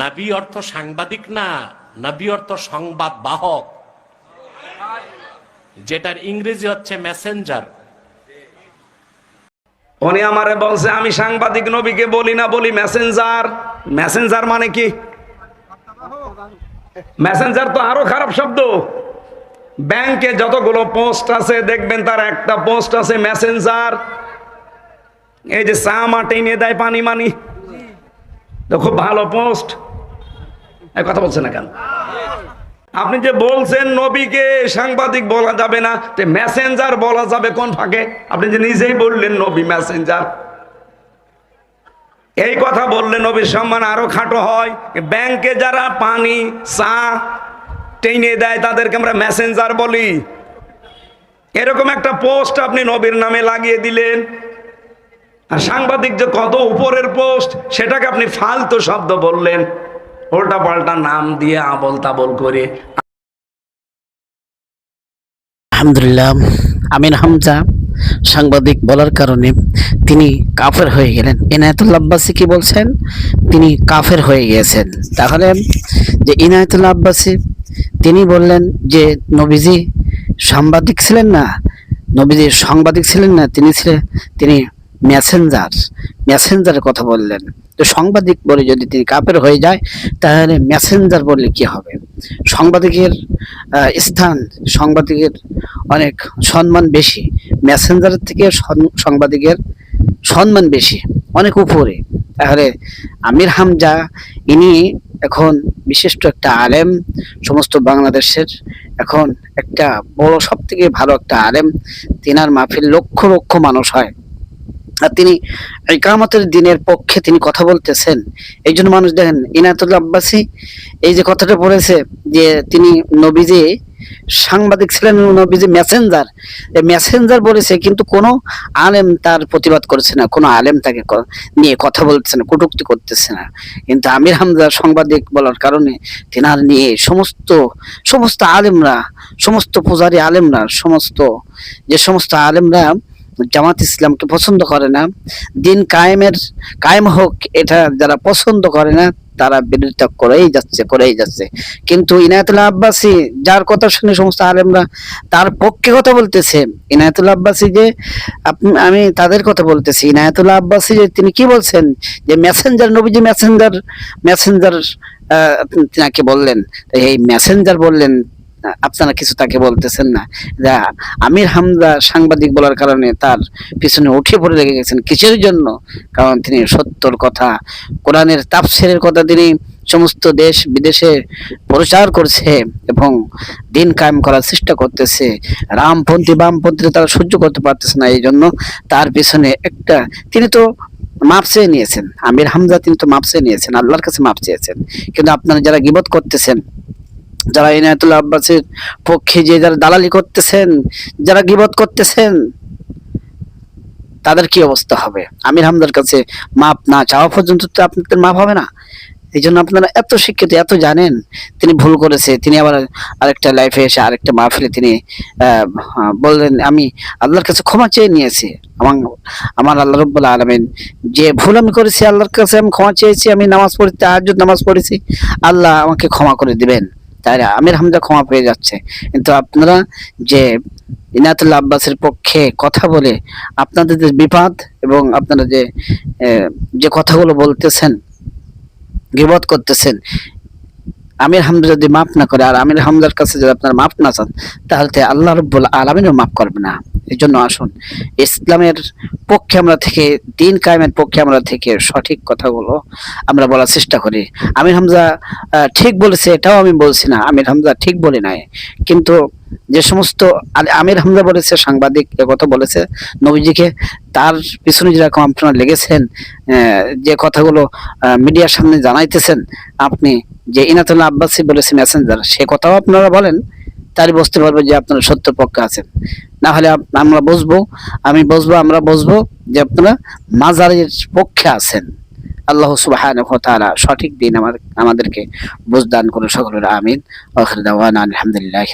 নাবি অর্থ সাংবাদিক না, নাবি অর্থ সংবাদ বাহক? যেটার ইংরেজি হচ্ছে মেসেঞ্জার উনি আমারে বলছে, আমি সাংবাদিক নবীকে বলি না, বলি মেসেঞ্জার মেসেঞ্জার মানে কি? মেসেঞ্জার তো আরও খারাপ শব্দ। ব্যাংকে যতগুলো পোস্ট আছে, দেখবেন তার একটা পোস্ট আছে মেসেঞ্জার এই যে চা মাটি নিয়ে দেয় পানি মানি। খুব ভালো পোস্ট। কথা বলছে না কেন? আপনি যে বলছেন নবীকে সাংবাদিক বলা যাবে না, তে মেসেঞ্জার বলা যাবে কোন ফাঁকে? আপনি যে নিজেই বললেন নবী মেসেঞ্জার এই কথা বললে নবীর সম্মান আরও খাটো হয়। ব্যাংকে যারা পানি, চা টেনে দেয়, তাদেরকে আমরা মেসেঞ্জার বলি। এরকম একটা পোস্ট আপনি নবীর নামে লাগিয়ে দিলেন। আর সাংবাদিক যে কত উপরের পোস্ট, সেটাকে আপনি ফালতু শব্দ বললেন। উল্টা পাল্টা নাম দিয়ে আবল তাবল করে। আলহামদুলিল্লাহ, আমিন হামজা। সাংবাদিক বলার কারণে তিনি কাফের হয়ে গেলেন। ইনায়তুল্লাহ আব্বাসী কি বলছেন? তিনি কাফের হয়ে গিয়েছেন। তাহলে যে ইনায়তুল্লাহ আব্বাসী, তিনি বললেন যে নবীজি সাংবাদিক ছিলেন না, নবীজি সাংবাদিক ছিলেন না, তিনি ছিলেন তিনি মেসেঞ্জার মেসেঞ্জারের কথা বললেন। তো সাংবাদিক বলে যদি তিনি কাপের হয়ে যায়, তাহলে মেসেঞ্জার বললে কি হবে? সাংবাদিকের স্থান, সাংবাদিকের অনেক সম্মান বেশি। মেসেঞ্জারের থেকে সাংবাদিকের সম্মান বেশি, অনেক উপরে। তাহলে আমির হামজা, ইনি এখন বিশিষ্ট একটা আলেম, সমস্ত বাংলাদেশের এখন একটা বড় সব থেকে ভালো একটা আলেম। তিনার মাহফিল লক্ষ লক্ষ মানুষ হয়। আর তিনি ইকামতের দিনের পক্ষে তিনি কথা বলতেছেন। এই জন্য মানুষ দেখেন ইনায়তুল্লাহ আব্বাসী এই যে কথাটা পড়েছে যে তিনি নবীজি, সাংবাদিক ছিলেন নবীজি মেসেঞ্জার মেসেঞ্জার বলেছে কিন্তু কোনো আলেম তার প্রতিবাদ করেছে না, কোনো আলেম তাকে নিয়ে কথা বলছে না, কটুক্তি করতেছে না। কিন্তু আমির হামজা সাংবাদিক বলার কারণে তিনার নিয়ে সমস্ত সমস্ত আলেমরা, সমস্ত পূজারী আলেমরা, সমস্ত, যে সমস্ত আলেমরা জামাত ইসলামকে পছন্দ করে না। দিন কায়েমের, কায়েম হোক, এটা যারা পছন্দ করে না, তারা বিরোধিতা করেই যাচ্ছে করেই যাচ্ছে। কিন্তু ইনায়তুল্লাহ আব্বাসী, যার কথা শুনে সমস্ত আলেমরা তার পক্ষে কথা বলতেছে। ইনায়তুল্লাহ আব্বাসী যে আমি তাদের কথা বলতেছি। ইনায়তুল্লাহ আব্বাসী যে, তিনি কি বলছেন? যে মেসেঞ্জার নবীজি মেসেঞ্জার মেসেঞ্জার তিনাকে বললেন? এই মেসেঞ্জার বললেন আপনারা কিছু তাকে বলতেছেন না। যা আমির হামজা সাংবাদিক বলার কারণে তার পিছনে উঠে পড়ে লেগে গেছেন কিসের জন্য? কারণ তিনি সত্যর কথা। কোরআনের তাফসিরের কথা তিনি সমস্ত দেশ বিদেশে প্রচার করছে এবং দিন কায়েম করার চেষ্টা করতেছে। রামপন্থী, বামপন্থী তারা সহ্য করতে পারতেছে না, এই জন্য তার পিছনে একটা তিনি তো মাপ চেয়ে নিয়েছেন। আমির হামজা তিনি তো মাপ চেয়ে নিয়েছেন, আল্লাহর কাছে মাপ চেয়েছেন। কিন্তু আপনারা যারা গিবত করতেছেন যারা ইনায়তুল্লাহ আব্বাসের পক্ষে যে যারা দালালি করতেছেন, যারা গিবত করতেছেন, তাদের কি অবস্থা হবে? আমির হামদার কাছে মাপ না চাওয়া পর্যন্ত তো আপনাদের মাপ হবে না। এই জন্য আপনারা এত শিক্ষিত, এত জানেন, তিনি ভুল করেছে, তিনি আবার আরেকটা লাইফে এসে আরেকটা মাহফিলে তিনি বললেন, আমি আল্লাহর কাছে ক্ষমা চেয়ে নিয়েছি। আমার আমার আল্লাহ রব্বুল আলমিন যে ভুল আমি করেছি, আল্লাহর কাছে আমি ক্ষমা চেয়েছি, আমি নামাজ পড়ি তাহাজ্জুদ নামাজ পড়েছি, আল্লাহ আমাকে ক্ষমা করে দিবেন। তাই আমির হামজা ক্ষমা পেয়ে যাচ্ছে। কিন্তু আপনারা যে ইনাতুল্লাহ আব্বাসের পক্ষে কথা বলে আপনাদের যে বিপদ এবং আপনারা যে যে কথাগুলো বলতেছেন গিবধ করতেছেন, আমির হামজা যদি মাফ না করে আর আমির হামজার কাছে যদি আপনার মাফ না চান, তাহলে আল্লাহ রব্বুল আলমিনও মাফ করবে না। এই জন্য আসুন। ইসলামের পক্ষে আমরা থেকে, দিন কায়েমের পক্ষে আমরা থেকে সঠিক কথাগুলো আমরা বলার চেষ্টা করি। আমির হামজা ঠিক বলেছে, এটাও আমি বলছি না, আমির হামজা ঠিক বলে নাই। কিন্তু যে সমস্ত আমির হামজা বলেছে, সাংবাদিক কথা বলেছে, নবীজিকে, তার পিছনে যেরকম আপনারা লেগেছেন যে কথাগুলো মিডিয়ার সামনে জানাইতেছেন, আপনি যে ইনাতুল্লাহ আব্বাসী বলেছে মেসেঞ্জার সে কথাও আপনারা বলেন, তারই বুঝতে পারব যে আপনারা সত্য পক্ষে আছেন। না হলে আমরা বুঝব, আমি বুঝব, আমরা বুঝব যে আপনারা মাজারের পক্ষে আছেন। আল্লাহ সুবাহ সঠিক দিন আমার আমাদেরকে বুঝদান করুন সকলের, আমিন। আলহামদুলিল্লাহ